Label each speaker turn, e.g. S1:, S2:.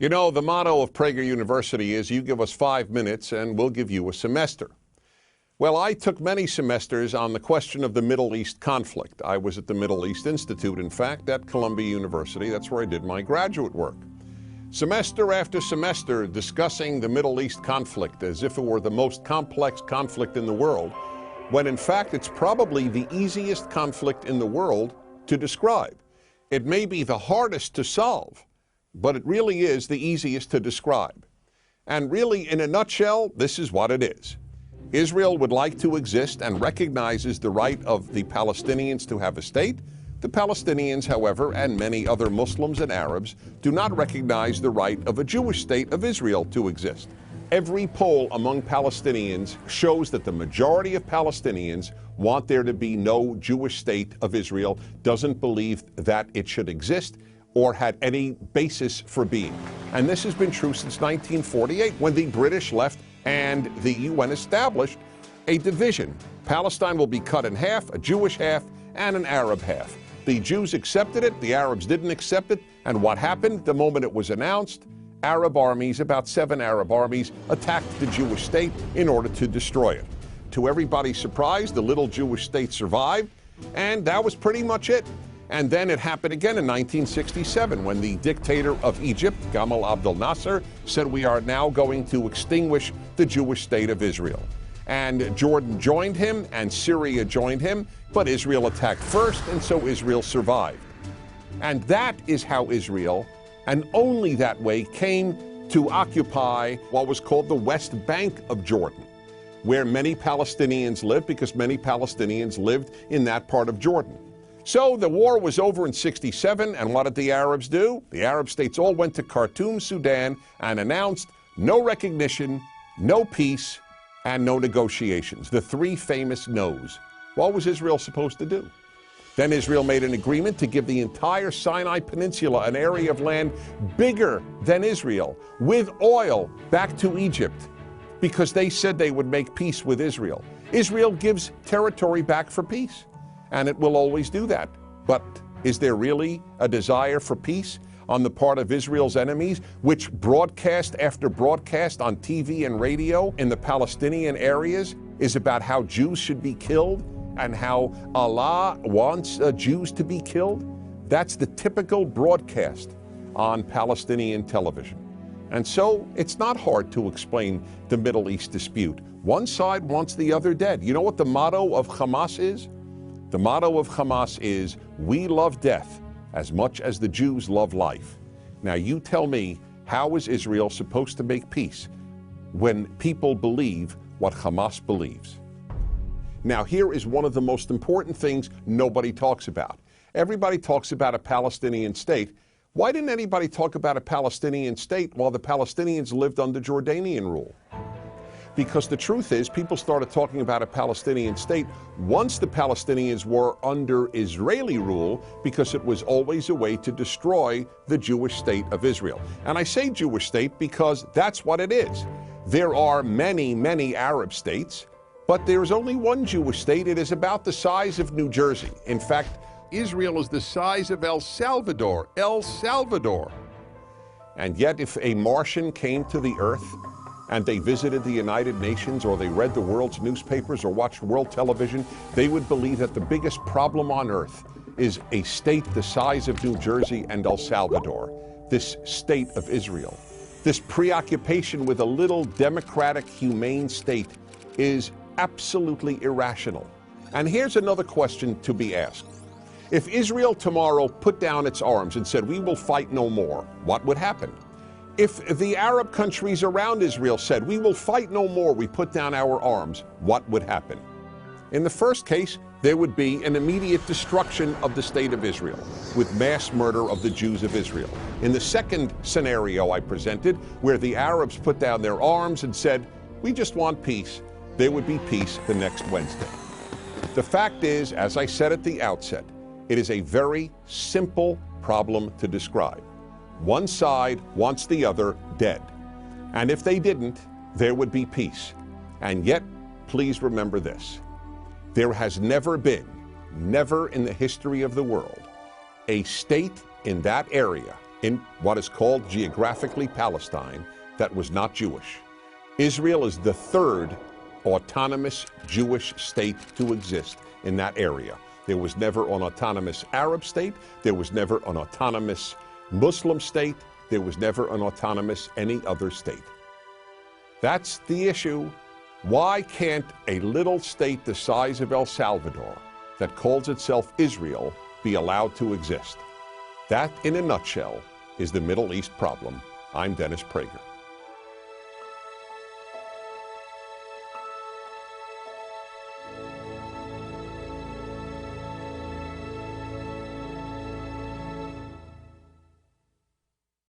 S1: You know, the motto of Prager University is you give us five minutes and we'll give you a semester. Well, I took many semesters on the question of the Middle East conflict. I was at the Middle East Institute, in fact, at Columbia University. That's where I did my graduate work. Semester after semester discussing the Middle East conflict as if it were the most complex conflict in the world, when in fact it's probably the easiest conflict in the world to describe. It may be the hardest to solve, but it really is the easiest to describe. And really, in a nutshell, this is what it is. Israel would like to exist and recognizes the right of the Palestinians to have a state. The Palestinians, however, and many other Muslims and Arabs, do not recognize the right of a Jewish state of Israel to exist. Every poll among Palestinians shows that the majority of Palestinians want there to be no Jewish state of Israel, doesn't believe that it should exist, or had any basis for being. And this has been true since 1948 when the British left and the UN established a division. Palestine will be cut in half, a Jewish half and an Arab half. The Jews accepted it, the Arabs didn't accept it, and what happened the moment it was announced? Arab armies, about seven Arab armies, attacked the Jewish state in order to destroy it. To everybody's surprise, the little Jewish state survived, and that was pretty much it. And then it happened again in 1967 when the dictator of Egypt, Gamal Abdel Nasser, said we are now going to extinguish the Jewish state of Israel. And Jordan joined him and Syria joined him, but Israel attacked first, and so Israel survived. And that is how Israel, and only that way, came to occupy what was called the West Bank of Jordan, where many Palestinians lived because many Palestinians lived in that part of Jordan. So the war was over in 67, and what did the Arabs do? The Arab states all went to Khartoum, Sudan, and announced no recognition, no peace, and no negotiations. The three famous no's. What was Israel supposed to do? Then Israel made an agreement to give the entire Sinai Peninsula, an area of land bigger than Israel, with oil, back to Egypt, because they said they would make peace with Israel. Israel gives territory back for peace and it will always do that. But is there really a desire for peace on the part of Israel's enemies, which broadcast after broadcast on TV and radio in the Palestinian areas is about how Jews should be killed and how Allah wants uh, Jews to be killed? That's the typical broadcast on Palestinian television. And so it's not hard to explain the Middle East dispute. One side wants the other dead. You know what the motto of Hamas is? The motto of Hamas is, We love death as much as the Jews love life. Now, you tell me, how is Israel supposed to make peace when people believe what Hamas believes? Now, here is one of the most important things nobody talks about. Everybody talks about a Palestinian state. Why didn't anybody talk about a Palestinian state while the Palestinians lived under Jordanian rule? Because the truth is, people started talking about a Palestinian state once the Palestinians were under Israeli rule because it was always a way to destroy the Jewish state of Israel. And I say Jewish state because that's what it is. There are many, many Arab states, but there's only one Jewish state. It is about the size of New Jersey. In fact, Israel is the size of El Salvador. El Salvador. And yet, if a Martian came to the earth and they visited the United Nations or they read the world's newspapers or watched world television, they would believe that the biggest problem on earth is a state the size of New Jersey and El Salvador, this state of Israel. This preoccupation with a little democratic, humane state is absolutely irrational. And here's another question to be asked. If Israel tomorrow put down its arms and said, We will fight no more, what would happen? If the Arab countries around Israel said, We will fight no more, we put down our arms, what would happen? In the first case, there would be an immediate destruction of the state of Israel with mass murder of the Jews of Israel. In the second scenario I presented, where the Arabs put down their arms and said, We just want peace, there would be peace the next Wednesday. The fact is, as I said at the outset, it is a very simple problem to describe. One side wants the other dead. And if they didn't, there would be peace. And yet, please remember this there has never been, never in the history of the world, a state in that area in what is called geographically Palestine that was not Jewish. Israel is the third autonomous Jewish state to exist in that area. There was never an autonomous Arab state, there was never an autonomous Muslim state, there was never an autonomous any other state. That's the issue. Why can't a little state the size of El Salvador that calls itself Israel be allowed to exist? That, in a nutshell, is the Middle East problem. I'm Dennis Prager.